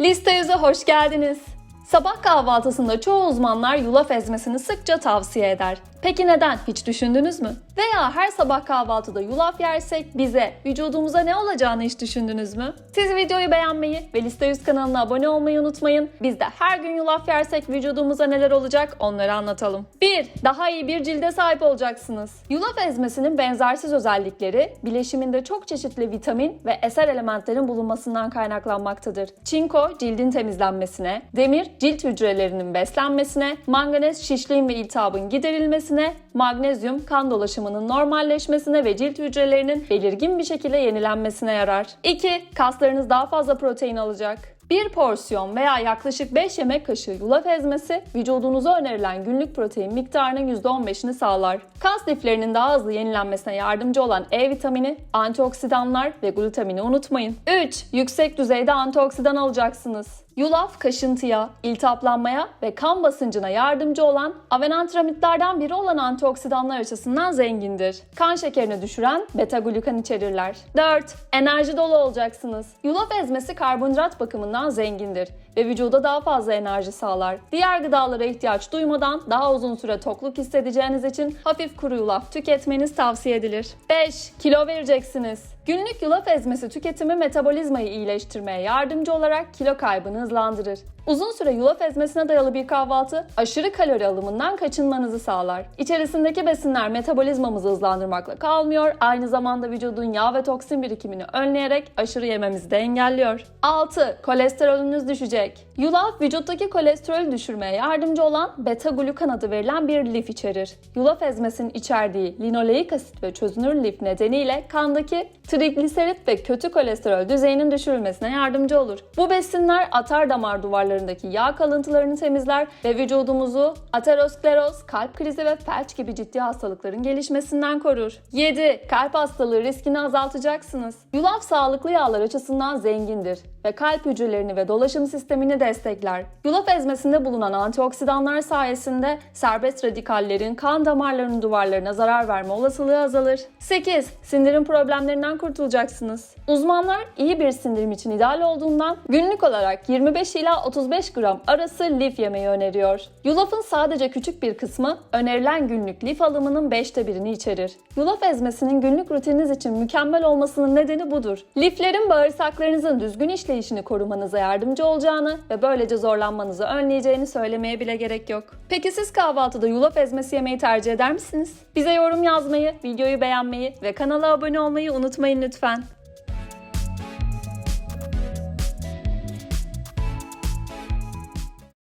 Liste yüze hoş geldiniz. Sabah kahvaltısında çoğu uzmanlar yulaf ezmesini sıkça tavsiye eder. Peki neden? Hiç düşündünüz mü? Veya her sabah kahvaltıda yulaf yersek bize, vücudumuza ne olacağını hiç düşündünüz mü? Siz videoyu beğenmeyi ve Liste 100 kanalına abone olmayı unutmayın. Biz de her gün yulaf yersek vücudumuza neler olacak onları anlatalım. 1. Daha iyi bir cilde sahip olacaksınız. Yulaf ezmesinin benzersiz özellikleri bileşiminde çok çeşitli vitamin ve eser elementlerin bulunmasından kaynaklanmaktadır. Çinko cildin temizlenmesine, demir cilt hücrelerinin beslenmesine, manganez şişliğin ve iltihabın giderilmesine, magnezyum kan dolaşımının normalleşmesine ve cilt hücrelerinin belirgin bir şekilde yenilenmesine yarar. 2. Kaslarınız daha fazla protein alacak. Bir porsiyon veya yaklaşık 5 yemek kaşığı yulaf ezmesi vücudunuza önerilen günlük protein miktarının %15'ini sağlar. Kas liflerinin daha hızlı yenilenmesine yardımcı olan E vitamini, antioksidanlar ve glutamini unutmayın. 3. Yüksek düzeyde antioksidan alacaksınız. Yulaf kaşıntıya, iltihaplanmaya ve kan basıncına yardımcı olan avenantramitlerden biri olan antioksidanlar açısından zengindir. Kan şekerini düşüren beta-glukan içerirler. 4. Enerji dolu olacaksınız. Yulaf ezmesi karbonhidrat bakımından zengindir ve vücuda daha fazla enerji sağlar. Diğer gıdalara ihtiyaç duymadan daha uzun süre tokluk hissedeceğiniz için hafif kuru yulaf tüketmeniz tavsiye edilir. 5. Kilo vereceksiniz. Günlük yulaf ezmesi tüketimi metabolizmayı iyileştirmeye yardımcı olarak kilo kaybını hızlandırır. Uzun süre yulaf ezmesine dayalı bir kahvaltı aşırı kalori alımından kaçınmanızı sağlar. İçerisindeki besinler metabolizmamızı hızlandırmakla kalmıyor, aynı zamanda vücudun yağ ve toksin birikimini önleyerek aşırı yememizi de engelliyor. 6. Kolesterolünüz düşecek. Yulaf vücuttaki kolesterolü düşürmeye yardımcı olan beta-glukan adı verilen bir lif içerir. Yulaf ezmesinin içerdiği linoleik asit ve çözünür lif nedeniyle kandaki trigliserit ve kötü kolesterol düzeyinin düşürülmesine yardımcı olur. Bu besinler atar damar duvarlarındaki yağ kalıntılarını temizler ve vücudumuzu ateroskleroz, kalp krizi ve felç gibi ciddi hastalıkların gelişmesinden korur. 7. Kalp hastalığı riskini azaltacaksınız. Yulaf sağlıklı yağlar açısından zengindir ve kalp hücrelerini ve dolaşım sistemini destekler. Yulaf ezmesinde bulunan antioksidanlar sayesinde serbest radikallerin kan damarlarının duvarlarına zarar verme olasılığı azalır. 8. Sindirim problemlerinden kurtulacaksınız. Uzmanlar iyi bir sindirim için ideal olduğundan günlük olarak 25 ila 35 gram arası lif yemeyi öneriyor. Yulafın sadece küçük bir kısmı önerilen günlük lif alımının 5'te birini içerir. Yulaf ezmesinin günlük rutininiz için mükemmel olmasının nedeni budur. Liflerin bağırsaklarınızın düzgün işleyişini korumanıza yardımcı olacağını ve böylece zorlanmanızı önleyeceğini söylemeye bile gerek yok. Peki siz kahvaltıda yulaf ezmesi yemeyi tercih eder misiniz? Bize yorum yazmayı, videoyu beğenmeyi ve kanala abone olmayı unutmayın lütfen.